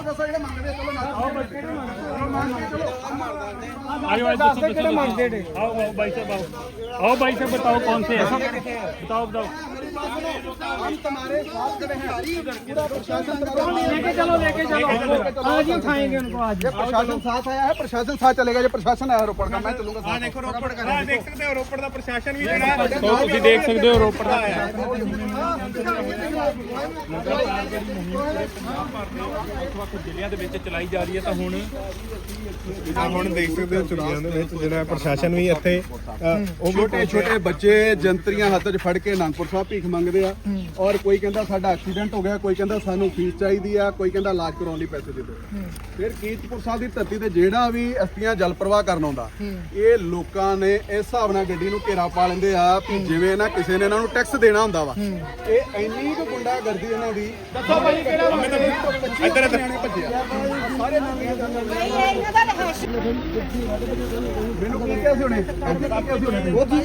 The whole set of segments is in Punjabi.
ਦੱਸੋ ਦੱਸੋ ਜਿਹੜੇ ਮੰਗਦੇ ਚਲੋ ਨਾ ਆਓ ਬੱਚੇ ਨੂੰ ਮੰਗ ਕੇ ਚਲੋ ਆਇਓ ਆਇਓ ਦੱਸੋ ਕਿਹੜੇ ਮੰਗਦੇ ਨੇ? ਆਓ ਆਓ ਭਾਈ ਸਾਹਿਬ ਆਓ। ਆਓ ਭਾਈ ਸਾਹਿਬ ਬਤਾਓ ਕੌਣ ਸੇ ਹੈ ਬਤਾਓ ਬਤਾਓ। हम तुम्हारे साथ खड़े हैं पूरा प्रशासन लेके चलो लेके चलो आज ही उठाएंगे उनको आज ये प्रशासन साथ आया है प्रशासन साथ चलेगा ये प्रशासन आया रोपड़ का मैं चलूंगा साथ ਦੇਖੋ ਰੋਪੜ ਕਰ ਦੇਖ ਸਕਦੇ ਹੋ ਰੋਪੜ ਦਾ ਪ੍ਰਸ਼ਾਸਨ ਵੀ ਜਿਹੜਾ ਹੈ तो ਤੁਸੀਂ ਦੇਖ ਸਕਦੇ ਹੋ ਰੋਪੜ ਦਾ ਜ਼ਿਲ੍ਹਿਆਂ ਦੇ ਵਿੱਚ ਚਲਾਈ ਜਾ ਰਹੀ ਹੈ ਤਾਂ ਹੁਣ ਜਿੱਦਾਂ ਹੁਣ ਦੇਖ ਸਕਦੇ ਹੋ ਚੁਗੀਆਂ ਦੇ ਵਿੱਚ ਜਿਹੜਾ ਪ੍ਰਸ਼ਾਸਨ ਵੀ ਇੱਥੇ ਅ, ਉਹ ਵੀ ਛੋਟੇ ਛੋਟੇ ਬੱਚੇ ਜੰਤਰੀਆਂ ਹੱਥ 'ਚ ਫੜ ਕੇ ਅਨੰਦਪੁਰ ਸਾਹਿਬ ਭੀਖ ਮੰਗਦੇ ਆ। ਔਰ ਕੋਈ ਕਹਿੰਦਾ ਸਾਡਾ ਐਕਸੀਡੈਂਟ ਹੋ ਗਿਆ ਕੋਈ ਕਹਿੰਦਾ ਸਾਨੂੰ ਫੀਸ ਚਾਹੀਦੀ ਆ ਕੋਈ ਕਹਿੰਦਾ ਇਲਾਜ ਕਰਾਉਣ ਲਈ ਪੈਸੇ ਦੇ ਦਿਓ। ਫਿਰ ਕੀਰਤਪੁਰ ਸਾਹਿਬ ਦੀ ਧਰਤੀ ਤੇ ਜਿਹੜਾ ਵੀ ਅਸਤੀਆਂ ਜਲ ਪ੍ਰਵਾਹ ਕਰਨ ਆਉਂਦਾ ਇਹ ਲੋਕਾਂ ਨੇ ਇਸ ਹਿਸਾਬ ਨਾਲ ਗੱਡੀ ਨੂੰ ਘੇਰਾ ਪਾ ਲੈਂਦੇ ਆ ਵੀ ਜਿਵੇਂ ਨਾ ਕਿਸੇ ਨੇ ਇਹਨਾਂ ਨੂੰ ਟੈਕਸ ਦੇਣਾ ਹੁੰਦਾ ਵਾ। ਇਹ ਇੰਨੀ ਕੁ ਗੁੰਡਾਗਰਦੀ ਇਹਨਾਂ ਦੀ ਦੱਸੋ ਭਾਈ ਕਿਹੜਾ ਇੱਧਰ ਇੱਧਰ। ਭੱਜਿਆ। ਸਾਰੇ ਮੈਨੂੰ ਕੀ ਕਿਹਾ ਸੀ ਉਹਨੇ ਕੀ ਕਿਹਾ ਸੀ ਉਹਨੇ? ਉਹ ਕੀ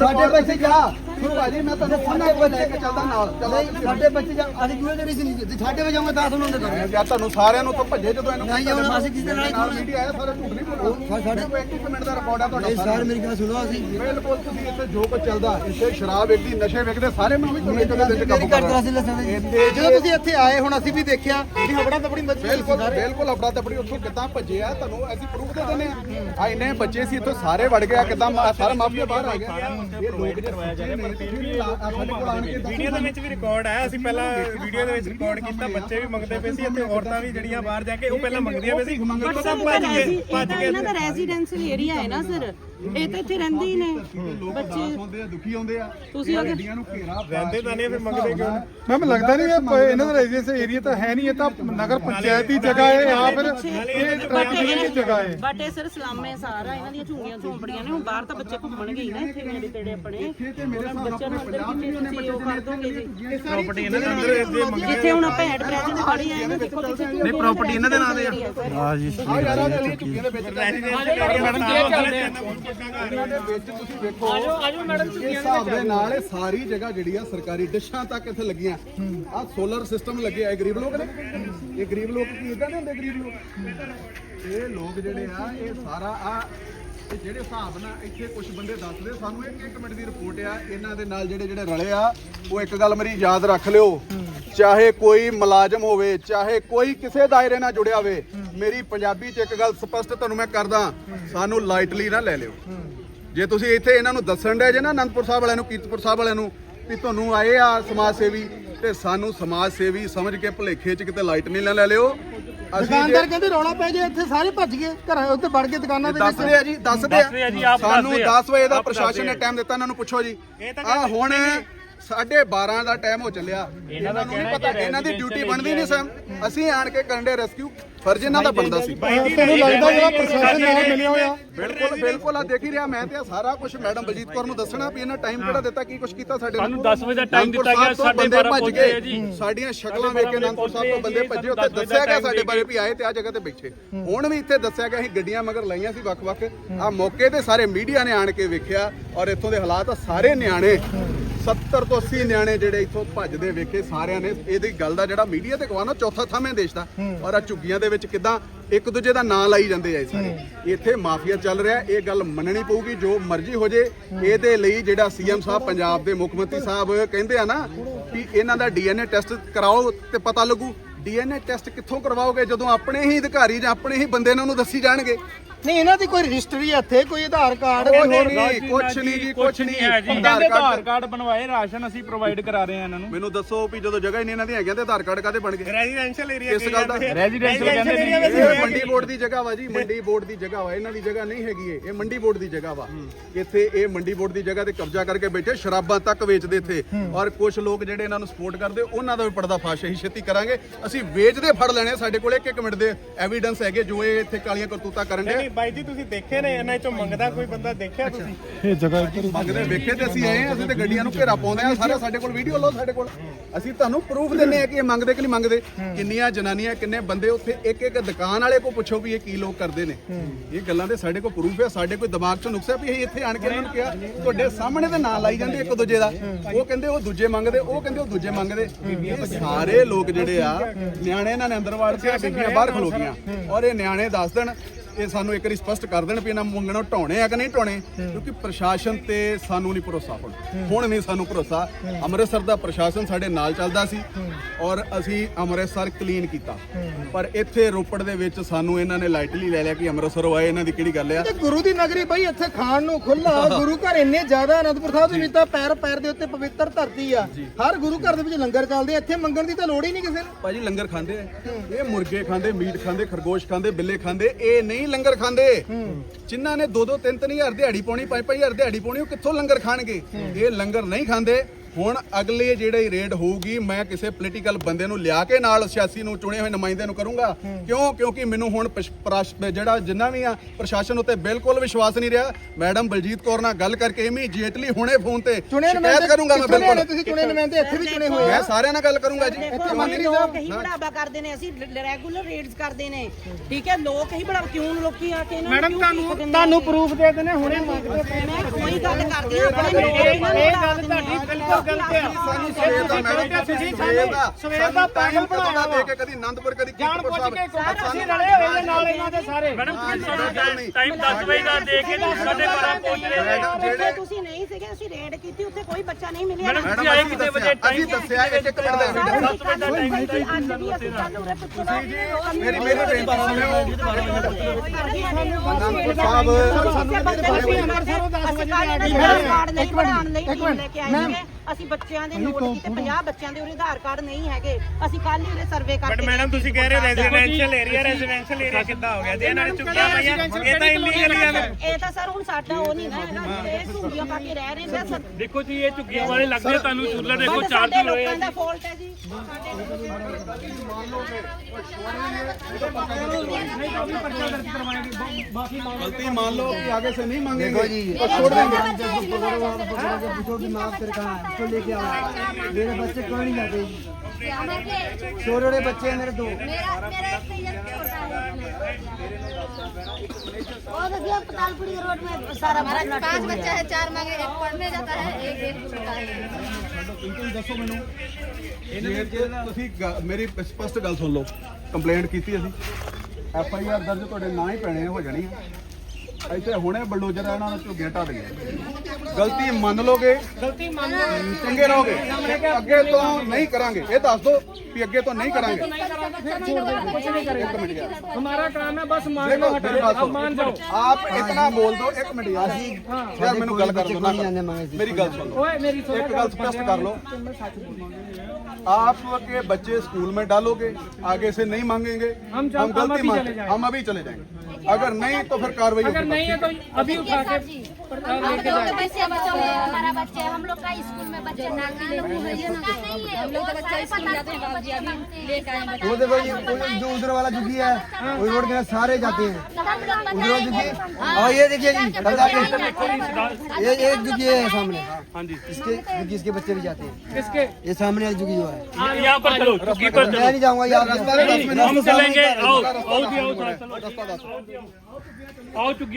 ਸਾਡੇ ਪੈਸੇ ਜਾ ਸੁਣ ਭਾਜੀ ਮੈਂ ਤੁਹਾਨੂੰ ਫੋਨਾ ਇੱਕ ਲੈ ਕੇ ਚੱਲਦਾ ਨਾਲ। ਚਲੋ ਸਾਡੇ ਬੱਚੇ ਜਾਂ ਅਸੀਂ ਦੂਏ ਦੇ ਵਿੱਚ ਨਹੀਂ ਸਾਡੇ ਵਿੱਚ ਜਾਵਾਂਗੇ ਤਾਂ ਤੁਹਾਨੂੰ ਦੇ ਮੈਂ ਕਿਹਾ ਤੁਹਾਨੂੰ ਸਾਰਿਆਂ ਨੂੰ ਤੋਂ ਭੱਜੇ ਜਦੋਂ ਇਹਨੂੰ ਨਹੀਂ ਆਉਣਾ, ਅਸੀਂ ਕਿਸੇ ਦੇ ਨਾਲ ਨਾਲ ਮੀਡੀਆ ਆਇਆ ਸਾਰਾ ਝੂਠ ਨਹੀਂ ਬੋਲਣਾ। ਸਾਡੇ- ਕੋਈ 21 ਮਿੰਟ ਦਾ ਰਿਕਾਰਡ ਆ ਤੁਹਾਡਾ ਨਹੀਂ ਸਾਰਾ। ਸਰ ਮੇਰੀ ਗੱਲ ਸੁਣੋ ਅਸੀਂ। ਬਿਲਕੁਲ ਤੁਸੀਂ ਇੱਥੇ ਜੋ ਕੁਝ ਚੱਲਦਾ ਇੱਥੇ ਸ਼ਰਾਬ ਵੇਚਦੀ ਨਸ਼ੇ ਵੇਚਦੇ ਸਾਰੇ ਮੈਂ ਵੀ ਤੁਹਾਡੇ ਚੋਂ ਦੇ ਵਿੱਚ ਮੇਰੀ ਕਾਬੂ ਕਰਦਾ। ਸੀ ਕਰਾਂ ਲੱਸਾਂ ਦੇ। ਇੱਥੇ ਜਦੋਂ ਤੁਸੀਂ ਇੱਥੇ ਆਏ ਹੁਣ ਅਸੀਂ ਵੀ ਦੇਖਿਆ ਵੀ ਹਵੜਾ ਤਪੜੀ ਮੱਛੀ ਬਿਲਕੁਲ ਬਿਲਕੁਲ ਅਫੜਾ ਤਫੜੀ ਉੱਥੋਂ ਕਿੱਦਾਂ ਭੱਜੇ ਆ ਤੁਹਾਨੂੰ ਅਸੀਂ ਪ੍ਰੂਫ ਦੇ ਦਿੰਦੇ ਆ ਆ ਇੰਨੇ ਬੱਚੇ ਸੀ ਇੱਥੋਂ ਸਾਰੇ ਵੜ ਗਿਆ ਕਿੱਦਾਂ ਸਾਰਾ ਮਾਫੀਆ ਬਾਹਰ ਆ ਗਿਆ। ਇਹ ਲੋਕ ਜੇ ਸੱਚੇ ਵੀਡੀਓ ਦੇ ਵਿੱਚ ਵੀ ਰਿਕਾਰਡ ਆਇਆ। ਅਸੀਂ ਪਹਿਲਾਂ ਵੀਡੀਓ ਦੇ ਵਿੱਚ ਰਿਕਾਰਡ ਕੀਤਾ ਬੱਚੇ ਵੀ ਮੰਗਦੇ ਪਏ ਸੀ ਇੱਥੇ ਔਰਤਾਂ ਵੀ ਜਿਹੜੀਆਂ ਬਾਹਰ ਜਾ ਕੇ ਉਹ ਪਹਿਲਾਂ ਮੰਗਦੀਆਂ ਪਏ ਸੀ। ਸਭ ਭੱਜ ਗਏ ਭੱਜ ਗਏ ਇਹਨਾਂ ਦਾ ਰੈਜ਼ੀਡੈਂਸ਼ੀਅਲ ਏਰੀਆ ਹੈ ਨਾ ਸਰ। ਇਹ ਤਾਂ ਇੱਥੇ ਰਹਿੰਦੇ ਹੀ ਨੇ। ਲੋਕ ਬੱਚੇ ਹੁੰਦੇ ਆ ਦੁਖੀ ਹੁੰਦੇ ਆ। ਤੁਸੀਂ ਅਗਰ ਗੱਡੀਆਂ ਨੂੰ ਘੇਰਾ ਰਹਿੰਦੇ ਤਾਂ ਨਹੀਂ ਫਿਰ ਮੰਗਦੇ ਕਿਉਂ? ਮੈਮ ਲੱਗਦਾ ਨਹੀਂ ਇਹ ਇਹਨਾਂ ਦਾ ਰੈਜ਼ੀਡੈਂਸ ਏਰੀਆ ਤਾਂ ਹੈ ਨਹੀਂ ਇਹ ਤਾਂ ਨਗਰ ਪੰਚਾਇਤ ਦੀ ਜਗ੍ਹਾ ਹੈ ਜਾਂ ਫਿਰ ਇਹ ਟ੍ਰੈਫਿਕ ਦੀ ਜਗ੍ਹਾ ਹੈ। ਬਟ ਇਹ ਸਰ ਸਲਾਮ ਹੈ ਸਾਰਾ ਇਹਨਾਂ ਦੀਆਂ ਝੁੰਗੀਆਂ ਝੋਂਪੜੀਆਂ ਨੇ ਹੁਣ ਬਾਹਰ ਤਾਂ ਬੱਚੇ ਘੁੰਮਣਗੇ ਹੀ ਨਾ ਇੱਥੇ ਨੇੜੇ ਤੇੜੇ ਆਪਣੇ। ਤੇ ਮੇਰੇ ਨਾਲ ਬੱਚਿਆਂ ਨੂੰ ਅੰਦਰ ਪੰਜਾਬ ਕਿੰਨੇ ਵੀ ਉਹਨੇ ਤੁਸੀਂ ਉਹ ਕਰ ਦੋਗੇ ਜੀ? ਪ੍ਰਾਪਰਟੀ ਇਹਨਾਂ ਦੇ ਅੰਦਰ ਇੱਥੇ ਮੰਗਦੇ ਜਿੱਥੇ ਹੁਣ ਆਪਾਂ ਹੈਡ ਪ੍ਰੈਜ਼ੀਡੈਂਟ ਖੜੀ ਆਏ ਨਾ ਦੇਖੋ ਕਿੱਥੇ ਨਹੀਂ ਪ੍ਰਾਪਰਟੀ ਇਹਨਾਂ ਦੇ ਨਾਂ ਦੇ ਆ। ਆ ਯਾਰ ਆ ਚੁੱਕੀਆਂ ਦੇ ਵਿੱਚ ਇਹਨਾਂ ਦੇ ਵਿੱਚ ਤੁਸੀਂ ਵੇਖੋ ਆਜੋ ਆਜੋ ਮੈਡਮ ਚੁੱਕੀਆਂ ਦੇ ਹਿਸਾਬ ਦੇ ਨਾਲ ਇਹ ਸਾਰੀ ਜਗ੍ਹਾ ਜਿਹੜੀ ਆ ਸਰਕਾਰੀ ਡਿਸ਼ਾਂ ਤੱਕ ਇੱਥੇ ਲੱਗੀਆਂ। ਆ ਸੋਲਰ ਸਿਸਟਮ ਲੱਗੇ ਆ ਇਹ ਗਰੀਬ ਲੋਕ ਨੇ? ਇਹ ਗਰੀਬ ਲੋਕ ਕੀ ਇਦਾਂ ਦੇ ਹੁੰਦੇ ਗਰੀਬ ਲੋਕ? ਇਹ ਲੋਕ ਜਿਹੜੇ ਆ ਇਹ ਸਾਰਾ ਆ ਇਹ ਜਿਹੜੇ ਹਿਸਾਬ ਨਾਲ ਇੱਥੇ ਕੁਝ ਬੰਦੇ ਦੱਸਦੇ ਸਾਨੂੰ ਇੱਕ ਇੱਕ ਮਿੰਟ ਦੀ ਰਿਪੋਰਟ ਆ ਇਹਨਾਂ ਦੇ ਨਾਲ ਜਿਹੜੇ ਜਿਹੜੇ ਰਲੇ ਆ ਉਹ ਇੱਕ ਗੱਲ ਮੇਰੀ ਯਾਦ ਰੱਖ ਲਿਓ। ਚਾਹੇ ਕੋਈ ਮੁਲਾਜ਼ਮ ਹੋਵੇ ਚਾਹੇ ਕੋਈ ਕਿਸੇ ਦਾਇਰੇ ਨਾਲ ਜੁੜਿਆ ਹੋਵੇ ਮੇਰੀ ਪੰਜਾਬੀ 'ਚ ਇੱਕ ਗੱਲ ਸਪਸ਼ਟ ਤੁਹਾਨੂੰ ਮੈਂ ਕਰਦਾ। ਸਾਨੂੰ ਲਾਈਟਲੀ ਨਾ ਲੈ ਲਿਓ। ਜੇ ਤੁਸੀਂ ਇੱਥੇ ਇਹਨਾਂ ਨੂੰ ਦੱਸਣ ਦੇ ਜੇ ਨਾ ਅਨੰਦਪੁਰ ਸਾਹਿਬ ਵਾਲਿਆਂ ਨੂੰ ਕੀਰਤਪੁਰ ਸਾਹਿਬ ਵਾਲਿਆਂ ਨੂੰ ਵੀ ਤੁਹਾਨੂੰ ਆਏ ਆ ਸਮਾਜ ਸੇਵੀ ਤੇ ਸਾਨੂੰ ਸਮਾਜ ਸੇਵੀ ਸਮਝ ਕੇ ਭੁਲੇਖੇ 'ਚ ਕਿਤੇ ਲਾਈਟ ਨਹੀਂ ਨਾ ਲੈ ਲਿਓ। ਦੁਕਾਨਦਾਰ ਕਹਿੰਦੇ ਰੌਲਾ ਪੈ ਜੇ ਇੱਥੇ ਸਾਰੇ ਭੱਜ ਗਏ ਘਰਾਂ ਉੱਤੇ ਵੜ ਕੇ ਦੁਕਾਨਾਂ ਦੇ ਵਿੱਚ। ਦੱਸਦੇ ਆ ਜੀ ਦੱਸਦੇ ਆ। ਸਾਨੂੰ ਦੱਸਦੇ ਆ। 10 ਵਜੇ ਦਾ ਪ੍ਰਸ਼ਾਸਨ ਨੇ। ਟਾਈਮ ਦਿੱਤਾ ਇਹਨਾਂ ਨੂੰ ਪੁੱਛੋ ਜੀ। ਆ ਹੁਣ 12:30 ਦਾ ਟਾਈਮ ਹੋ ਚੱਲਿਆ। ਇਹਨਾਂ ਨੂੰ ਨਹੀਂ ਪਤਾ ਇਹਨਾਂ ਦੀ ਡਿਊਟੀ ਬਣਦੀ ਨਹੀਂ ਸਮ ਅਸੀਂ ਆਣ ਕੇ ਕਰਨ ਦੇ ਰੈਸਕਿਊ ਫਰਜ਼ ਇਹਨਾਂ ਦਾ ਬਣਦਾ ਸੀ। ਤੁਹਾਨੂੰ ਲੱਗਦਾ ਜਿਹੜਾ ਪ੍ਰਸ਼ਾਸਨ ਨਾਲ ਮਿਲਿਆ ਹੋਇਆ? ਬਿਲਕੁਲ ਬਿਲਕੁਲ ਆ ਦੇਖ ਹੀ ਰਿਹਾ ਮੈਂ ਤੇ ਸਾਰਾ ਕੁਝ ਮੈਡਮ ਬਲਜੀਤ ਕੌਰ ਨੂੰ ਦੱਸਣਾ ਵੀ ਇਹਨਾਂ ਟਾਈਮ ਕਿਹੜਾ ਦਿੱਤਾ ਕੀ ਕੁਝ ਕੀਤਾ ਸਾਡੇ ਸਾਨੂੰ 10 ਵਜੇ ਦਾ ਅਨੰਦਪੁਰ ਦਿੱਤਾ ਗਿਆ, ਬੰਦੇ ਬਾਰਾਂ ਭੱਜ ਗਏ। ਜੀ। ਸਾਡੀਆਂ ਸ਼ਕਲਾਂ ਵੇਖ ਕੇ ਅਨੰਦਪੁਰ ਸਾਹਿਬ ਤੋਂ ਬੰਦੇ ਭੱਜੇ ਉੱਥੇ ਦੱਸਿਆ ਗਿਆ ਸਾਡੇ ਬਾਰੇ ਵੀ ਆਏ ਤੇ ਆ ਜਗ੍ਹਾ ਤੇ ਬੈਠੇ। ਹੁਣ ਵੀ ਇੱਥੇ ਦੱਸਿਆ ਗਿਆ ਅਸੀਂ ਗੱਡੀਆਂ ਮਗਰ ਲਾਈਆਂ ਸੀ ਵੱਖ-ਵੱਖ। ਆ ਮੌਕੇ ਤੇ ਸਾਰੇ ਮੀਡੀਆ ਨੇ ਆਣ ਕੇ ਵੇਖਿਆ ਔਰ ਇੱਥੋਂ ਦੇ ਹਾਲਾਤ ਸਾਰੇ ਨਿਆਣੇ। 70 ਤੋਂ 80 ਨਿਆਣੇ ਜਿਹੜੇ ਇੱਥੋਂ ਭੱਜਦੇ ਵੇਖੇ ਸਾਰਿਆਂ ਨੇ। ਇਹਦੀ ਗੱਲ ਦਾ ਜਿਹੜਾ ਮੀਡੀਆ ਤੇ ਕਵਾਨਾ ਚੌਥਾ ਥਾਂ ਮੈਂ ਦੇਸ਼ ਦਾ। ਔਰ ਆ ਝੁੱਗੀਆਂ ਦੇ ਵਿੱਚ ਕਿਦਾਂ ਇੱਕ ਦੂਜੇ ਦਾ ਨਾਂ ਲਾਈ ਜਾਂਦੇ ਆ ਸਾਰੇ। ਇੱਥੇ ਮਾਫੀਆ ਚੱਲ ਰਿਹਾ ਇਹ ਗੱਲ ਮੰਨਣੀ ਪਊਗੀ ਜੋ ਮਰਜ਼ੀ ਹੋ ਜੇ। ਇਹਦੇ ਲਈ ਜਿਹੜਾ ਸੀਐਮ ਸਾਹਿਬ ਪੰਜਾਬ ਦੇ ਮੁੱਖ ਮੰਤਰੀ ਸਾਹਿਬ ਕਹਿੰਦੇ ਆ ਨਾ ਕਿ ਇਹਨਾਂ ਦਾ ਡੀਐਨਏ ਟੈਸਟ ਕਰਾਓ ਤੇ ਪਤਾ ਲੱਗੂ। ਡੀਐਨਏ ਟੈਸਟ ਕਿੱਥੋਂ ਕਰਵਾਓਗੇ? ਜਦੋਂ ਆਪਣੇ ਹੀ ਅਧਿਕਾਰੀ ਜਾਂ ਆਪਣੇ ਹੀ ਬੰਦੇ ਨੂੰ ਦੱਸੀ ਜਾਣਗੇ। ਨਹੀਂ ਇਹਨਾਂ ਦੀ ਕੋਈ ਰਜਿਸਟਰੀ ਹੈ ਇੱਥੇ ਕੋਈ ਆਧਾਰ ਕਾਰਡ ਕੋਈ ਨਹੀਂ ਕੁਛ ਨਹੀਂ ਜੀ ਕੁਛ ਨਹੀਂ। ਹੈ ਜੀ। ਆਧਾਰ ਕਹਿੰਦੇ ਕਾਰਡ ਆਧਾਰ ਕਾਰਡ ਬਣਵਾਏ ਰਾਸ਼ਨ ਅਸੀਂ ਪ੍ਰੋਵਾਈਡ ਕਰਾ ਰਹੇ ਹਾਂ ਇਹਨਾਂ ਨੂੰ। ਮੈਨੂੰ ਦੱਸੋ ਵੀ ਜਦੋਂ ਜਗ੍ਹਾ ਹੀ ਨਹੀਂ ਇਹਨਾਂ ਦੀ ਹੈਗੀਆਂ ਤੇ ਆਧਾਰ ਕਾਰਡ ਕਾਦੇ ਬਣ ਗਏ? ਰੈਜ਼ੀਡੈਂਸ਼ੀਅਲ ਏਰੀਆ ਇਸ ਗੱਲ ਦਾ? ਰੈਜ਼ੀਡੈਂਸ਼ੀਅਲ ਕਹਿੰਦੇ area ਨੇ ਵਿੱਚ ਇਹ ਮੰਡੀ ਬੋਰਡ ਦੀ ਜਗ੍ਹਾ ਵਾ ਜੀ ਮੰਡੀ ਬੋਰਡ ਦੀ ਜਗ੍ਹਾ ਵਾ ਇਹਨਾਂ ਦੀ ਜਗ੍ਹਾ ਨਹੀਂ ਹੈਗੀ ਇਹ। ਇਹ ਮੰਡੀ ਬੋਰਡ ਦੀ ਜਗ੍ਹਾ ਵਾ। ਇੱਥੇ ਇਹ ਮੰਡੀ ਬੋਰਡ ਦੀ ਜਗ੍ਹਾ ਤੇ ਕਬਜ਼ਾ ਕਰਕੇ ਬੈਠੇ ਸ਼ਰਾਬਾਂ ਤੱਕ ਵੇਚਦੇ ਇੱਥੇ। ਔਰ ਕੁਝ ਲੋਕ ਜਿਹੜੇ ਇਹਨਾਂ ਨੂੰ ਸਪੋਰਟ ਕਰਦੇ ਉਹਨਾਂ ਦਾ ਵੀ ਪਰਦਾ ਫਾਸ਼ ਅਸੀਂ ਛੇਤੀ ਕਰਾਂਗੇ। ਅਸੀਂ ਵੇਚਦੇ ਫੜ ਲੈਣੇ ਸਾਡੇ ਕੋਲ ਇੱਕ ਇੱਕ ਮਿੰਟ ਦੇ ਐਵੀਡੈਂਸ ਹੈਗੇ ਜੋ ਇਹ ਇੱਥੇ ਕਾਲੀਆਂ ਕਰਤੂਤਾਂ ਕਰਨ ਦੇ ਬਾਈ ਜੀ ਤੁਸੀਂ ਦੇਖੇ ਨੇ ਇਹਨਾਂ ਚੋਂ ਮੰਗਦਾ ਕੋਈ ਬੰਦਾ ਦੇਖਿਆ ਤੁਸੀਂ? ਇਹ ਜਗ੍ਹਾ ਇੱਧਰ ਮੰਗਦੇ ਵੇਖੇ ਤੇ ਅਸੀਂ ਆਏ ਹਾਂ ਅਸੀਂ ਤੇ ਗੱਡੀਆਂ ਨੂੰ ਘੇਰਾ ਪਾਉਂਦੇ ਆ ਸਾਰਾ ਸਾਡੇ ਕੋਲ ਵੀਡੀਓ ਲਓ ਸਾਡੇ ਕੋਲ। ਅਸੀਂ ਤੁਹਾਨੂੰ ਪ੍ਰੂਫ ਦਿੰਨੇ ਆ ਕਿ ਇਹ ਮੰਗਦੇ ਕਿ ਨਹੀਂ ਮੰਗਦੇ। ਕਿੰਨੀਆਂ ਜਨਾਨੀਆਂ ਕਿੰਨੇ ਬੰਦੇ ਉੱਥੇ ਇੱਕ ਇੱਕ ਦੁਕਾਨ ਵਾਲੇ ਕੋ ਪੁੱਛੋ ਵੀ ਇਹ ਕੀ ਲੋਕ ਕਰਦੇ ਨੇ। ਇਹ ਗੱਲਾਂ ਦੇ ਸਾਡੇ ਕੋਲ ਪ੍ਰੂਫ ਹੈ ਸਾਡੇ ਕੋਈ ਦਿਮਾਗ 'ਚ ਨੁਕਸ ਹੈ ਵੀ ਅਸੀਂ ਇੱਥੇ ਆਣ ਕੇ ਇਹਨਾਂ ਨੂੰ ਕਿਹਾ ਤੁਹਾਡੇ ਸਾਹਮਣੇ ਤੇ ਨਾਂ ਲਾਈ ਜਾਂਦੇ ਇੱਕ ਦੂਜੇ ਦਾ। ਉਹ ਕਹਿੰਦੇ ਉਹ ਦੂਜੇ ਮੰਗਦੇ ਉਹ ਕਹਿੰਦੇ ਉਹ ਦੂਜੇ ਮੰਗਦੇ। ਇਹ ਸਾਰੇ ਲੋਕ ਜਿਹੜੇ ਆ ਨਿਆਣੇ ਇਹਨਾਂ ਨੇ ਅੰਦਰ ਵਾੜ ਕੇ ਬੀਬੀਆਂ ਬਾਹਰ ਖਲੋ ਗਈਆਂ। ਔਰ ਇਹ ਨਿਆਣੇ ਦੱਸ ਦੇਣ ਇਹ ਸਾਨੂੰ ਇੱਕ ਵਾਰੀ ਸਪਸ਼ਟ ਕਰ ਦੇਣ ਵੀ ਇਹਨਾਂ ਮੰਗਣੋਂ ਢਾਉਣੇ ਆ ਕਿ ਨਹੀਂ ਢਾਉਣੇ ਕਿਉਂਕਿ ਪ੍ਰਸ਼ਾਸਨ ਤੇ ਸਾਨੂੰ ਨਹੀਂ ਭਰੋਸਾ ਹੁਣ। ਹੁਣ ਨਹੀਂ ਸਾਨੂੰ ਭਰੋਸਾ। ਅੰਮ੍ਰਿਤਸਰ ਦਾ ਪ੍ਰਸ਼ਾਸਨ ਸਾਡੇ ਨਾਲ ਚੱਲਦਾ ਸੀ ਔਰ ਅਸੀਂ ਅੰਮ੍ਰਿਤਸਰ ਕਲੀਨ ਕੀਤਾ। ਪਰ ਇੱਥੇ ਰੋਪੜ ਦੇ ਵਿੱਚ ਸਾਨੂੰ ਇਹਨਾਂ ਨੇ ਲਾਈਟਲੀ ਲੈ ਲਿਆ ਕਿ ਅੰਮ੍ਰਿਤਸਰ ਆਏ ਇਹਨਾਂ ਦੀ ਕਿਹੜੀ ਗੱਲ ਆ? ਤੇ ਗੁਰੂ ਦੀ ਨਗਰੀ ਬਈ ਇੱਥੇ ਖਾਣ ਨੂੰ ਖੁੱਲਾ ਗੁਰੂ ਘਰ ਇੰਨੇ ਜ਼ਿਆਦਾ ਅਨੰਦਪੁਰ ਸਾਹਿਬ ਦੇ ਵਿੱਚ ਤਾਂ ਪੈਰ ਪੈਰ ਦੇ ਉੱਤੇ ਪਵਿੱਤਰ ਧਰਤੀ ਆ। ਹਰ ਗੁਰੂ ਘਰ ਦੇ ਵਿੱਚ ਲੰਗਰ ਚੱਲਦੇ ਆ ਇੱਥੇ ਮੰਗਣ ਦੀ ਤਾਂ ਲੋੜ ਹੀ ਨਹੀਂ ਕਿਸੇ ਨੂੰ। ਭਾਜੀ ਲੰਗਰ ਖਾਂਦੇ ਆ। ਇਹ ਮੁਰਗੇ ਖਾਂਦੇ ਮੀਟ ਖਾਂਦੇ ਖਰਗੋਸ਼ ਖਾਂਦੇ ਬਿੱਲੇ ਖਾਂਦੇ ਇਹ ਨਹੀਂ ਲੰਗਰ ਖਾਂਦੇ। ਜਿਨ੍ਹਾਂ ਨੇ 2-2 3-3000 ਦਿਹਾੜੀ ਪਾਉਣੀ 5-5000 ਦਿਹਾੜੀ ਪਾਉਣੀ ਉਹ ਕਿੱਥੋਂ ਲੰਗਰ ਖਾਣਗੇ? ਇਹ ਲੰਗਰ ਨਹੀਂ ਖਾਂਦੇ। ਹੁਣ ਅਗਲੇ ਜਿਹੜੇ ਰੇਡ ਹੋਊਗੀ ਮੈਂ ਕਿਸੇ ਪੋਲੀਟੀਕਲ ਬੰਦੇ ਨੂੰ ਲਿਆ ਕੇ ਨਾਲ ਸਿਆਸੀ ਨੂੰ ਚੁਣੇ ਹੋਏ ਨੁਮਾਇੰਦੇ ਨੂੰ ਕਰੂੰਗਾ। ਕਿਉਂ? ਕਿਉਂਕਿ ਮੈਨੂੰ ਹੁਣ ਜਿਹੜਾ ਜਿੰਨਾ ਵੀ ਆ ਪ੍ਰਸ਼ਾਸਨ ਉੱਤੇ ਬਿਲਕੁਲ ਵਿਸ਼ਵਾਸ ਨਹੀਂ ਰਿਹਾ। ਮੈਡਮ ਬਲਜੀਤ ਕੌਰ ਨਾਲ ਗੱਲ ਕਰਕੇ ਇਮੀਡੀਏਟਲੀ ਹੁਣੇ ਫੋਨ ਤੇ ਚੁਣੇ ਸ਼ਿਕਾਇਤ ਕਰੂੰਗਾ ਮੈਂ ਬਿਲਕੁਲ। ਤੁਸੀਂ ਚੁਣੇ ਨੁਮਾਇੰਦੇ ਇੱਥੇ ਵੀ ਚੁਣੇ ਹੋਏ ਮੈਂ ਆ ਸਾਰਿਆਂ ਨਾਲ ਗੱਲ ਕਰੂੰਗਾ ਜੀ। ਮੰਨ ਨਹੀਂ ਲੋਕ ਹੀ। ਬੜਾਵਾ ਕਰਦੇ ਨੇ ਅਸੀਂ ਰੈਗੂਲਰ ਰੇਡਸ ਕਰਦੇ ਨੇ। ਠੀਕ ਹੈ? ਲੋਕ ਹੀ ਬੜਾ ਕਿਉਂ ਲੋਕੀ ਆ ਕੇ ਇਹਨਾਂ ਮੈਡਮ ਤੁਹਾਨੂੰ ਦਿੰਦੇ ਤੁਹਾਨੂੰ? ਪ੍ਰੂਫ ਦੇ ਦੇਣੇ ਹੁਣੇ ਮੰਗਦੇ ਪਏ ਮੈਂ ਕੋਈ ਗੱਲ ਕਰਦੀ ਆ ਆਪਣੇ ਲੋਕ ਇਹ ਗੱਲ ਤੁਹਾਡੀ ਬਿਲਕੁਲ ਗਲਤ ਆ। ਸਾਨੂੰ ਸਵੇਰ ਦਾ ਮੈਡਮ ਤੁਸੀਂ ਸਵੇਰ ਦਾ ਸਵੇਰ ਦਾ ਪਾਗਲ ਬਣਾਇਆ ਦੇ ਕੇ ਕਦੀ ਆਨੰਦਪੁਰ ਕਦੀ ਜਾਣ ਕੀਰਤਪੁਰ ਪੁੱਛ ਕੇ ਸਾਹਿਬ ਅਸੀਂ ਰਲੇ ਹੋਏ ਨੇ ਨਾਲ ਇਹਨਾਂ ਦੇ ਸਾਰੇ। ਮੈਡਮ ਤੁਸੀਂ ਟਾਈਮ 10 ਵਜੇ ਦਾ ਦੇ ਕੇ ਤੁਸੀਂ ਸਾਡੇ 12 ਪਹੁੰਚ ਰਹੇ ਨੇ। ਮੈਡਮ ਜਿਹੜੇ ਤੁਸੀਂ ਨਹੀਂ ਸੀਗੇ ਅਸੀਂ ਰੇਡ ਕੀਤੀ ਉੱਥੇ ਕੋਈ ਬੱਚਾ ਨਹੀਂ ਮਿਲਿਆ। ਮੈਡਮ ਤੁਸੀਂ ਆਏ ਅਸੀਂ ਕਿਤੇ ਵਜੇ ਅਸੀਂ ਦੱਸਿਆ ਇੱਕ ਇੱਕ ਮਿੰਟ ਦਾ ਸਾਰਾ ਦਾ ਟਾਈਮ ਦਿੱਤਾ ਅੱਜ ਵੀ ਅਸੀਂ ਕੱਲ ਉਰੇ ਪੁੱਛਣਾ ਮੇਰੀ ਮੇਰੀ ਬੇਨਤੀ ਸੁਣਿਓ ਅਨੰਦਪੁਰ ਸਾਹਿਬ ਅਸੀਂ ਅੰਮ੍ਰਿਤਸਰੋਂ 10 ਵਜੇ ਆ ਗਏ ਕਾਰਡ ਨਹੀਂ ਬਣਾਉਣ ਲਈ ਟੀਮ ਲੈ ਕੇ ਆਏ ਸੀਗੇ ਅਸੀਂ ਬੱਚਿਆਂ ਦੇ ਨੋਟ ਕੀਤੇ 50 ਬੱਚਿਆਂ ਦੇ ਉਰੇ ਆਧਾਰ ਕਾਰਡ ਨਹੀਂ ਹੈਗੇ। ਅਸੀਂ ਕੱਲ ਹੀ ਉਰੇ ਸਰਵੇ ਬਟ ਕਰਕੇ ਮੈਡਮ ਤੁਸੀਂ ਕਹਿ ਰਹੇ ਰੈਜ਼ੀਡੈਂਸ਼ੀਅਲ ਏਰੀਆ ਰੈਜ਼ੀਡੈਂਸ਼ੀਅਲ ਏਰੀਆ ਕਿੱਦਾਂ ਹੋ ਗਿਆ? ਜੇ ਇਹਨਾਂ ਨੇ ਚੁੱਕਿਆ ਪਈਆਂ ਇਹ ਤਾਂ ਇਲੀਗਲ ਹੀ ਆ ਇਹ ਤਾਂ ਸਰ ਹੁਣ ਸਾਡਾ ਉਹ ਨਹੀਂ ਨਾ ਹੈਗਾ ਇਹ ਝੁੰਗੀਆਂ ਪਾ ਕੇ ਰਹਿ ਰਹੇ ਨੇ ਸਰ। ਦੇਖੋ ਜੀ ਇਹ ਝੁੱਗੀਆਂ ਵਾਲੇ ਲੱਗਦੇ ਤੁਹਾਨੂੰ ਚੂਲਰ ਦੇਖੋ ਬਟ ਚਾਰ ਦਿਨ ਹੋਏ ਲੋਕਾਂ ਦਾ ਫਾਲਟ ਹੈ ਜੀ। गलती मान लो कि आगे से नहीं मांगेंगे। तो छोड़ देंगे। माफ़ कर कहा तो लेके आओ। मेरे बच्चे कोई नहीं जाते? छोटे छोटे बच्चे हैं। मेरे दो। और देखिए पतालपुरी रोड में सारा हमारा पाँच बच्चा है। चार मांगे एक पढ़ने जाता है एक एक छोटा है। ਤੁਸੀਂ ਦੱਸੋ ਮੈਨੂੰ। ਜੇ ਤੁਸੀਂ ਗ- ਮੇਰੀ ਸਪਸ਼ਟ ਗੱਲ ਸੁਣ ਲਓ। ਕੰਪਲੇਂਟ ਕੀਤੀ ਅਸੀਂ। ਐਫ ਆਈ ਆਰ ਦਰਜ ਤੁਹਾਡੇ ਨਾਂ ਹੀ ਪੈਣੇ ਹੋ ਜਾਣੀ ਆ। ਇੱਥੇ ਹੁਣੇ ਬਲਡੋਜ਼ਰ ਇਹਨਾਂ ਨੂੰ ਝੁੱਗੇ ਢਾ ਦੇਗੇ ਗਲਤੀ ਮੰਨ ਲੋਗੇ ਗਲਤੀ ਮੰਨ ਚੰਗੇ ਰਹੋਗੇ ਅੱਗੇ ਤੋਂ ਨਹੀਂ ਕਰਾਂਗੇ ਇਹ ਦੱਸ ਦਿਓ ਵੀ ਅੱਗੇ ਤੋਂ ਨਹੀਂ ਕਰਾਂਗੇ कुछ नहीं करेगा ਇੱਕ ਮਿੰਟ ਯਾਰ हमारा काम है बस मान देखो लो मेरी बात अब मान जाओ सुनो आप इतना बोल दो एक मिनट यार यार मैंू गल कर दो ना मेरी गल सुन लो ओए मेरी सुनो एक गल स्पष्ट कर लो आपके बच्चे स्कूल में डालोगे आगे से नहीं मांगेंगे हम हम हम गलती अभी मानते चले हैं हम अभी चले जाएंगे अगर नहीं तो फिर कार्रवाई अगर होगी नहीं है तो अभी उठा के हमारा बच्चे हम लोग का स्कूल में बच्चे है हम लोग का बच्चा स्कूल जाते हैं बाबूजी अभी लेके आए वो देखो ये वो जो उधर वाला झुकी है वो रोड के सारे जाते हैं उधर झुकी और ये देखिए जी ये एक झुकी है सामने हाँ जी इसके झुकी इसके बच्चे भी जाते हैं किसके ये सामने वाली झुकी जो है यहाँ पर चलो पर मैं नहीं जाऊँगा मिनट हम चलेंगे आओ आओ जी आओ आओ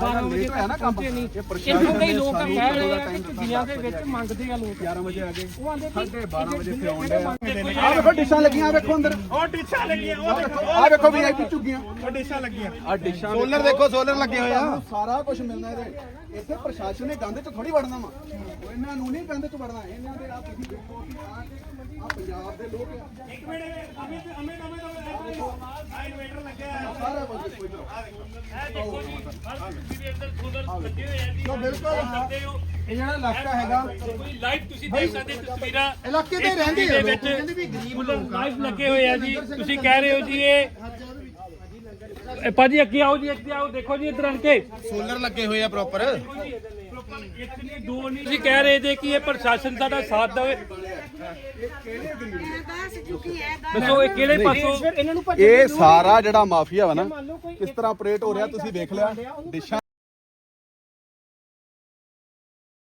12 ਵਜੇ ਹੋਇਆ ਨਾ ਕੰਮ। ਕਿੰਨੂ ਕਈ ਲੋਕ ਕਹਿ ਰਹੇ ਆ ਕਿ ਝੁੱਗੀਆਂ ਦੇ ਵਿੱਚ ਮੰਗਦੇ ਆ ਲੋਕ। 11 ਵਜੇ ਆ ਗਏ। ਉਹ ਆਂਦੇ ਕਿ 12 ਵਜੇ ਇੱਥੇ ਆਉਂਦੇ ਆ। ਵੇਖੋ ਡਿਸ਼ਾਂ ਲੱਗੀਆਂ ਵੇਖੋ ਅੰਦਰ। ਉਹ ਡਿਸ਼ਾਂ ਲੱਗੀਆਂ ਉਹ ਦੇਖੋ ਆ ਵੇਖੋ ਵੀਆਈਪੀ ਝੁੱਗੀਆਂ। ਉਹ ਡਿਸ਼ਾਂ ਲੱਗੀਆਂ। ਆ ਡਿਸ਼ਾਂ ਸੋਲਰ ਦੇਖੋ ਸੋਲਰ ਲੱਗੇ ਹੋਏ ਆ ਸਾਰਾ ਕੁਝ ਮਿਲਣਾ ਇਹਦੇ ਇੱਥੇ ਪ੍ਰਸ਼ਾਸਨ ਨੇ ਗੰਦ 'ਚ ਥੋੜੀ ਵੜਨਾ ਵਾ। ਇਹਨਾਂ ਨੂੰ ਨਹੀਂ ਗੰਦ 'ਚ ਵੜਨਾ। ਇਹਨਾਂ ਦੇ ਆ ਤੁਸੀਂ ਦੇਖੋ ਆ ਪੰਜਾਬ ਦੇ ਲੋਕ ਇੱਕ ਮਿੰਟ ਅਮਿਤ ਅਮਿਤ ਅਮਿਤ। ਆ ਇਨਵੇਟਰ ਲੱਗਿਆ ਹੈ। ਸਾਰਾ ਕੁਝ ਕੋਈ ਤਰ੍ਹਾਂ ਸੋ ਬਿਲਕੁਲ ਇਹ ਜਿਹੜਾ ਇਲਾਕਾ ਹੈਗਾ ਲਾਈਵ ਤੁਸੀਂ ਦੇਖ ਸਕਦੇ ਹੋ ਤਸਵੀਰਾਂ ਇਲਾਕੇ ਤੇ ਰਹਿੰਦੇ ਆ ਦੇ ਲੋਕ। ਵਿੱਚ ਕਹਿੰਦੇ ਵੀ ਗਰੀਬ ਲੋਕ ਆ। ਲਾਈਵ ਲੱਗੇ ਹੋਏ ਆ ਜੀ। ਤੁਸੀਂ ਕਹਿ ਰਹੇ ਹੋ ਜੀ ਇਹ ਭਾਜੀ ਅੱਗੇ ਆਓ ਜੀ ਅੱਗੇ ਆਓ ਦੇਖੋ ਜੀ ਇੱਧਰ ਆਣ ਕੇ। ਸੋਲਰ ਲੱਗੇ ਹੋਏ ਆ ਪ੍ਰੋਪਰ ਇੱਕ ਨਹੀਂ ਦੋ ਨਹੀਂ ਤੁਸੀਂ ਕਹਿ ਰਹੇ ਜੇ ਕਿ ਇਹ ਪ੍ਰਸ਼ਾਸਨ ਸਾਡਾ ਸਾਥ ਦੇਵੇ। ਦੱਸੋ ਇਹ ਕਿਹੜੇ ਪਾਸੋਂ ਇਹਨਾਂ ਨੂੰ ਇਹ ਸਾਰਾ ਜਿਹੜਾ ਮਾਫੀਆ ਵਾ ਨਾ ਕਿਸ ਤਰ੍ਹਾਂ ਆਪਰੇਟ ਹੋ ਰਿਹਾ ਤੁਸੀਂ ਵੇਖ ਲਿਆ। ਡਿਸ਼ਾਂ